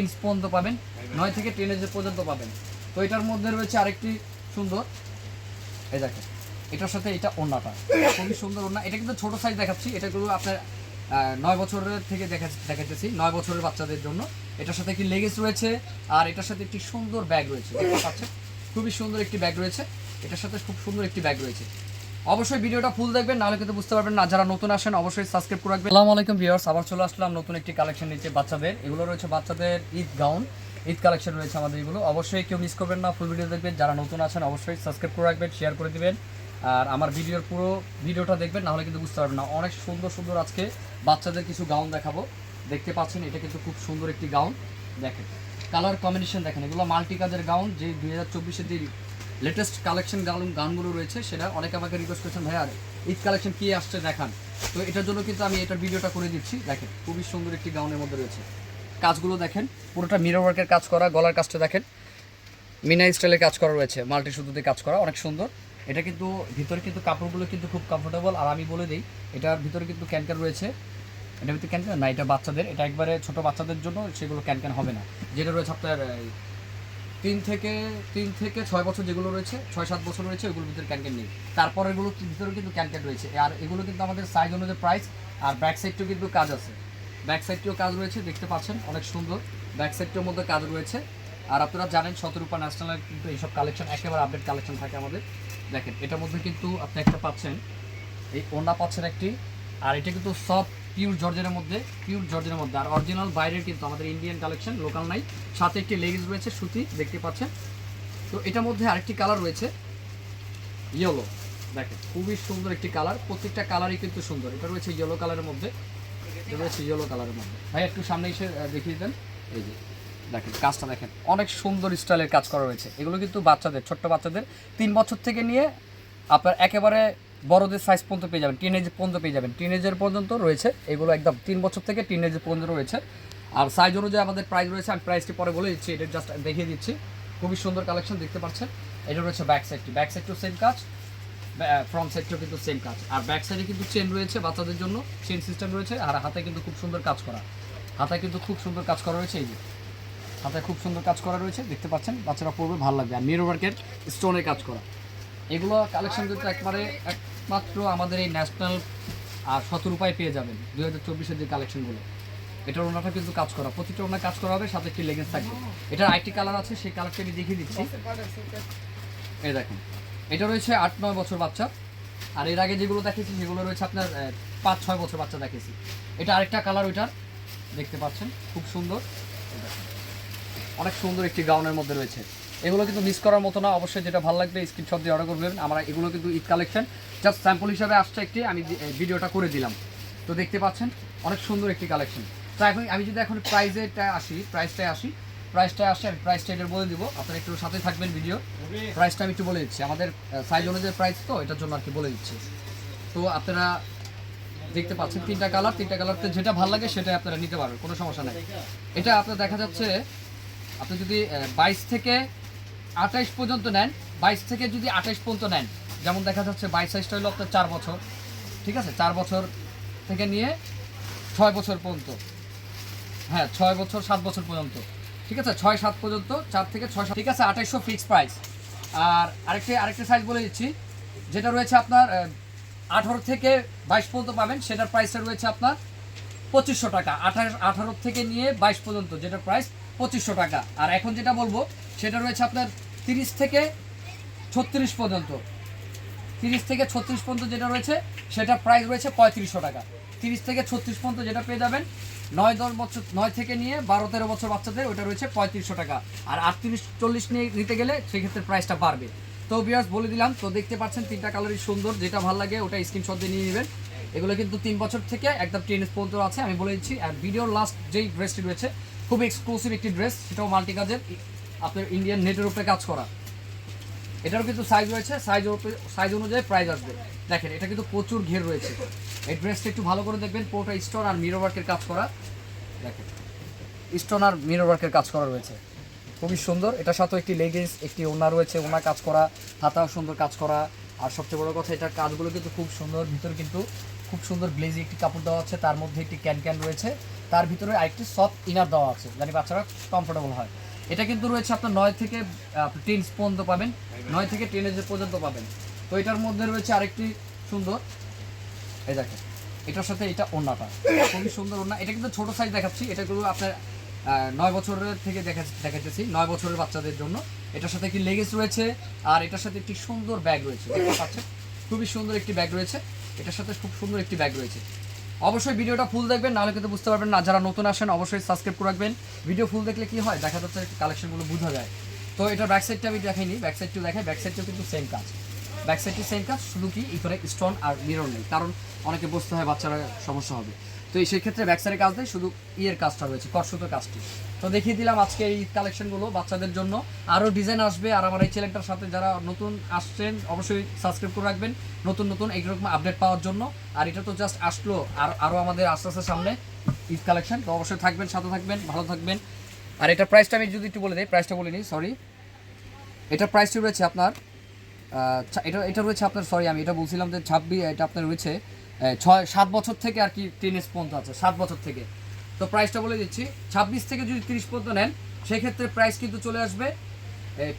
Inch পর্যন্ত পাবেন, নয় থেকে টেন ইঞ্চ পর্যন্ত পাবেন। তো এটার মধ্যে রয়েছে আরেকটি সুন্দর। এই দেখেন, এটার সাথে এটা ওড়নাটা। খুবই সুন্দর ওড়না। এটা কিন্তু ছোট সাইজ দেখাচ্ছি। এটাগুলো আপনার নয় বছরের থেকে দেখা দেখাচ্ছি নয় বছরের বাচ্চাদের জন্য। এটার সাথে একটি লেগেজ রয়েছে আর এটার সাথে একটি সুন্দর ব্যাগ রয়েছে। খুবই সুন্দর একটি ব্যাগ রয়েছে। এটার সাথে খুব সুন্দর একটি ব্যাগ রয়েছে। অবশ্যই ভিডিওটা ফুল দেখবেন, নাহলে কিন্তু বুঝতে পারবেন না। যারা নতুন আসেন, অবশ্যই সাবস্ক্রাইব করে রাখবেন। আসসালামু আলাইকুম ভিউয়ার্স আবার চলে আসলাম নতুন একটি কালেকশন নিচে বাচ্চাদের। এগুলো রয়েছে বাচ্চাদের ঈদ গাউন ঈদ কালেকশন রয়েছে আমাদের এগুলো। অবশ্যই কেউ মিস করবেন না ফুল ভিডিও দেখবেন। যারা নতুন আছেন অবশ্যই সাবস্ক্রাইব করে রাখবেন শেয়ার করে দিবেন। আর আমার ভিডিওর পুরো ভিডিওটা দেখবেন, নাহলে কিন্তু বুঝতে পারবেন না। অনেক সুন্দর সুন্দর আজকে বাচ্চাদের কিছু গাউন দেখাবো। দেখতে পাচ্ছেন, এটা কিন্তু খুব সুন্দর একটি গাউন দেখেন কালার কম্বিনেশন দেখেন। এগুলো মাল্টি কাজের গাউন যে দুই হাজার চব্বিশের লেটেস্ট কালেকশন গাউন গাউনগুলো রয়েছে সেটা অনেকে আমাকে রিকোয়েস্ট করেছেন, ভাইয়া, ঈদ কালেকশন কি আসছে দেখান? তো এটার জন্য কিন্তু আমি এটার ভিডিওটা করে দিচ্ছি। দেখেন, খুবই সুন্দর একটি গাউনের মধ্যে রয়েছে। কাজগুলো দেখেন, পুরোটা মিরর ওয়ার্কের কাজ করা, গলার কাজটা দেখেন। মিনা স্টাইলের কাজ করা রয়েছে, মাল্টি সুতোতে কাজ করা, অনেক সুন্দর। এটা কিন্তু, ভিতরে কিন্তু কাপড়গুলো কিন্তু খুব কমফোর্টেবল আর আমি বলে দিই এটার ভিতরে কিন্তু ক্যানকার রয়েছে। এটা ভিতরে ক্যানকার না, এটা বাচ্চাদের। এটা একবারে ছোট বাচ্চাদের জন্য সেগুলো ক্যানক্যান হবে না। যেটা রয়েছে আপনার তিন থেকে তিন থেকে ছয় বছর যেগুলো রয়েছে, ছয় সাত বছর রয়েছে, ওগুলোর ভিতরে ক্যানক্যান নেই। তারপর এগুলো ভিতরে কিন্তু ক্যানক্যান রয়েছে। আর এগুলো কিন্তু আমাদের সাইজ অনুযায়ী প্রাইস আর ব্যাক সাইডটিও কিন্তু কাজ আছে। ব্যাক সাইডটিও কাজ রয়েছে, দেখতে পাচ্ছেন, অনেক সুন্দর। ব্যাক সাইডটির মধ্যে কাজ রয়েছে। আর আপনারা জানেন, শতরূপা ন্যাশনালের কিন্তু এইসব কালেকশন একেবারে আপডেট কালেকশন থাকে আমাদের। দেখেন, এটার মধ্যে কিন্তু আপনি একটা পাচ্ছেন, এই ওনা পাচ্ছেন একটি, আর এটা কিন্তু সব পিওর জর্জের মধ্যে, পিওর জর্জের মধ্যে। আর অরিজিনাল বাইরের কিন্তু আমাদের ইন্ডিয়ান কালেকশন লোকাল নাই। সাথে একটি লেগিংস রয়েছে, সুতি, দেখতে পাচ্ছেন। তো এটার মধ্যে আরেকটি কালার রয়েছে ইয়েলো দেখেন, খুবই সুন্দর একটি কালার প্রত্যেকটা কালারই কিন্তু সুন্দর। এটা রয়েছে ইয়েলো কালারের মধ্যে। এটা রয়েছে ইয়েলো কালারের মধ্যে। ভাই, একটু সামনে এসে দেখিয়ে দেন। এই যে, দেখেন, কাজটা দেখেন। অনেক সুন্দর স্টাইলের কাজ করা রয়েছে। এগুলো কিন্তু বাচ্চাদের, ছোট্ট বাচ্চাদের। তিন বছর থেকে নিয়ে আপনার একেবারে বড়দের সাইজ পর্যন্ত পেয়ে যাবেন টিনেজ পর্যন্ত পেয়ে যাবেন। টিনেজের পর্যন্ত রয়েছে, এগুলো একদম তিন বছর থেকে টিনেজের পর্যন্ত রয়েছে। আর সাইজ অনুযায়ী আমাদের প্রাইস রয়েছে, আমি প্রাইসটি পরে বলে দিচ্ছি, এটা জাস্ট দেখিয়ে দিচ্ছি। খুবই সুন্দর কালেকশন দেখতে পাচ্ছেন। এটা রয়েছে ব্যাক সাইডটি ব্যাক সাইডটিও সেম কাজ ফ্রন্ট সাইডটিও কিন্তু সেম কাজ। আর ব্যাক সাইডে কিন্তু চেন রয়েছে বাচ্চাদের জন্য চেন সিস্টেম রয়েছে, আর হাতে কিন্তু খুব সুন্দর কাজ করা। হাতায় কিন্তু খুব সুন্দর কাজ করা রয়েছে, এই যে। হাতে খুব সুন্দর কাজ করা রয়েছে, দেখতে পাচ্ছেন, বাচ্চারা পড়বে, ভালো লাগবে। আর মিরো ওয়ার্কের স্টোনের কাজ করা। এগুলো কালেকশন কিন্তু একবারে একমাত্র আমাদের এই ন্যাশনাল আর শত রূপায় পেয়ে যাবেন, দুই হাজার চব্বিশের যে কালেকশনগুলো এটার ওনাটা কিন্তু কাজ করা, প্রতিটা ওনার কাজ করা হবে, সাথে একটি লেগেন্স থাকবে। এটার আরেকটি কালার আছে, সেই কালারটা আমি দেখিয়ে দিচ্ছি। এই দেখুন, এটা রয়েছে আট নয় বছর বাচ্চা, আর এর আগে যেগুলো দেখেছি সেগুলো রয়েছে আপনার পাঁচ ছয় বছর বাচ্চা দেখেছি এটা আরেকটা কালার ওইটার দেখতে পাচ্ছেন, খুব সুন্দর। অনেক সুন্দর একটি গাউনের মধ্যে রয়েছে। এগুলো কিন্তু মিস করার মতো না। অবশ্যই যেটা ভালো লাগবে স্ক্রিনশট দিয়ে অর্ডার করবেন আমরা এগুলো কিন্তু ঈদ কালেকশন জাস্ট স্যাম্পল হিসাবে আসছে একটি, আমি ভিডিওটা করে দিলাম। তো দেখতে পাচ্ছেন, অনেক সুন্দর একটি কালেকশন তো এখন আমি যদি এখন প্রাইজেটা আসি প্রাইসটায় আসি প্রাইসটায় আসে, আমি প্রাইসটা এটা বলে দিব। আপনারা একটু সাথে থাকবেন ভিডিও প্রাইসটা আমি একটু বলে দিচ্ছি। আমাদের সাইজ অনুযায়ী প্রাইস তো, এটার জন্য আর কি বলে দিচ্ছি। তো আপনারা দেখতে পাচ্ছেন, তিনটা কালার তিনটা কালারতে যেটা ভালো লাগে, সেটাই আপনারা নিতে পারবেন। কোনো সমস্যা নেই। এটা আপনার দেখা যাচ্ছে, আপনি যদি বাইশ থেকে আঠাইশ পর্যন্ত নেন, বাইশ থেকে যদি আঠাইশ পর্যন্ত নেন, যেমন দেখা যাচ্ছে বাইশ সাইজটা হলো আপনার চার বছর, ঠিক আছে? চার বছর থেকে নিয়ে ছয় বছর পর্যন্ত। হ্যাঁ ছয় বছর, সাত বছর পর্যন্ত। ঠিক আছে? ছয়, সাত পর্যন্ত, চার থেকে ছয়, সাত ঠিক আছে? আঠাইশশো ফিক্স প্রাইস আর আরেকটি আরেকটি সাইজ বলে দিচ্ছি, যেটা রয়েছে আপনার আঠারো থেকে বাইশ পর্যন্ত পাবেন, সেটার প্রাইসটা রয়েছে আপনার পঁচিশশো টাকা। আঠাশ, আঠারো থেকে নিয়ে বাইশ পর্যন্ত যেটা প্রাইস পঁচিশশো টাকা। আর এখন যেটা বলব, সেটা রয়েছে আপনার তিরিশ থেকে ছত্রিশ পর্যন্ত। তিরিশ থেকে ছত্রিশ পর্যন্ত যেটা রয়েছে, সেটা প্রাইস রয়েছে পঁয়ত্রিশশো টাকা। তিরিশ থেকে ছত্রিশ পর্যন্ত যেটা পেয়ে যাবেন, নয় দশ বছর, নয় থেকে নিয়ে বারো তেরো বছর বাচ্চাদের, ওটা রয়েছে পঁয়ত্রিশশো টাকা। আর আটত্রিশ চল্লিশ নিয়ে নিতে গেলে সেক্ষেত্রে প্রাইসটা বাড়বে। তো বিয়ার্স বলে দিলাম, তো দেখতে পাচ্ছেন তিনটা কালারই সুন্দর, যেটা ভালো লাগে ওটা স্ক্রিনশট দিয়ে নিয়ে নেবেন। এগুলো কিন্তু তিন বছর থেকে একদম টেন পর্যন্ত আছে, আমি বলে দিচ্ছি। আর ভিডিওর লাস্ট যেই ড্রেসটি রয়েছে, খুব এক্সক্লুসিভ একটি ড্রেস সেটাও মাল্টি কাজের আপনার ইন্ডিয়ান নেটের উপরে কাজ করা। এটারও কিন্তু সাইজ রয়েছে। সাইজ সাইজ অনুযায়ী প্রাইস আসবে। দেখেন, এটা কিন্তু প্রচুর ঘের রয়েছে। এই ড্রেসটা একটু ভালো করে দেখবেন। পুরোটা স্টোন আর মিরর ওয়ার্কের কাজ করা। দেখেন স্টোন আর মিরর ওয়ার্কের কাজ করা রয়েছে। খুবই সুন্দর। এটার সাথে একটি লেগিংস একটি ওনা রয়েছে। ওনা কাজ করা, হাতাও সুন্দর কাজ করা। আর সবচেয়ে বড় কথা, এটার কাজগুলো কিন্তু খুব সুন্দর। ভিতরে কিন্তু খুব সুন্দর গ্লেজি একটি কাপড় দেওয়া আছে। তার মধ্যে একটি ক্যান ক্যান রয়েছে। তার ভিতরে আরেকটি সফট ইনার দেওয়া আছে জানি বাচ্চারা কমফোর্টেবল হয়। এটা কিন্তু রয়েছে আপনার নয় থেকে টেন পর্যন্ত পাবেন। নয় থেকে টেন এজের পর্যন্ত পাবেন। তো এটার মধ্যে রয়েছে আরেকটি সুন্দর। এই দেখেন এটার সাথে এটা ওড়নাটা। খুবই সুন্দর ওড়না। এটা কিন্তু ছোট সাইজ দেখাচ্ছি। এটাগুলো আপনার আহ, নয় বছরের থেকে দেখা দেখাচ্ছি নয় বছরের বাচ্চাদের জন্য। এটার সাথে একটি লেগেজ রয়েছে আর এটার সাথে একটি সুন্দর ব্যাগ রয়েছে। দেখতে পাচ্ছেন? খুবই সুন্দর একটি ব্যাগ রয়েছে। এটার সাথে খুব সুন্দর একটি ব্যাগ রয়েছে। অবশ্যই ভিডিওটা ফুল দেখবেন, নাহলে কিন্তু বুঝতে পারবেন না। যারা নতুন আসেন, অবশ্যই সাবস্ক্রাইব করে রাখবেন। ভিডিও ফুল দেখলে কি হয়? দেখা যাচ্ছে কালেকশনগুলো বোঝা যায়। তো এটা ব্যাক সাইডটা আমি দেখাইনি। ব্যাক সাইডটিও দেখাই। ব্যাক কিন্তু সেম কাজ। ব্যাক সাইডটি সেম কাজ, শুধু কি, এখানে স্টোন আর মিরর নেই। কারণ অনেকে বসতে হয়, বাচ্চারা সমস্যা হবে। তো সেই ক্ষেত্রে ব্যাক সাইডের কাজ নেই, শুধু ইয়ের কাজটা রয়েছে, কর্ষত কাজটি। তো দেখিয়ে দিলাম আজকে এই ঈদ কালেকশনগুলো বাচ্চাদের জন্য। আরও ডিজাইন আসবে, আর আমার এই চ্যানেলটার সাথে যারা নতুন আসছেন, অবশ্যই সাবস্ক্রাইব করে রাখবেন, নতুন নতুন এইরকম আপডেট পাওয়ার জন্য। আর এটা তো জাস্ট আসলো, আর আরও আমাদের আস্তে আস্তে সামনে ঈদ কালেকশন তো অবশ্যই থাকবেন, সাথে থাকবেন, ভালো থাকবেন। আর এটা প্রাইসটা আমি যদি একটু বলে দিই প্রাইসটা বলে নিই সরি এটা প্রাইসটি রয়েছে আপনার এটা এটা রয়েছে আপনার সরি আমি এটা বলছিলাম যে ছাব্বিশ এটা আপনার রয়েছে। ছয়, সাত বছর থেকে আর কি টেনেস পর্যন্ত আছে, সাত বছর থেকে। তো প্রাইসটা বলে দিচ্ছি, ছাব্বিশ থেকে যদি তিরিশ পর্যন্ত নেন, সেক্ষেত্রে প্রাইস কিন্তু চলে আসবে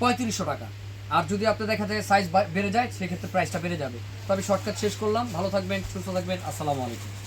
পঁয়ত্রিশশো টাকা। আর যদি আপনি দেখা যায় সাইজ বেড়ে যায়, সেক্ষেত্রে প্রাইসটা বেড়ে যাবে। তবে শর্টকাট শেষ করলাম, ভালো থাকবেন, সুস্থ থাকবেন, আসসালামু আলাইকুম।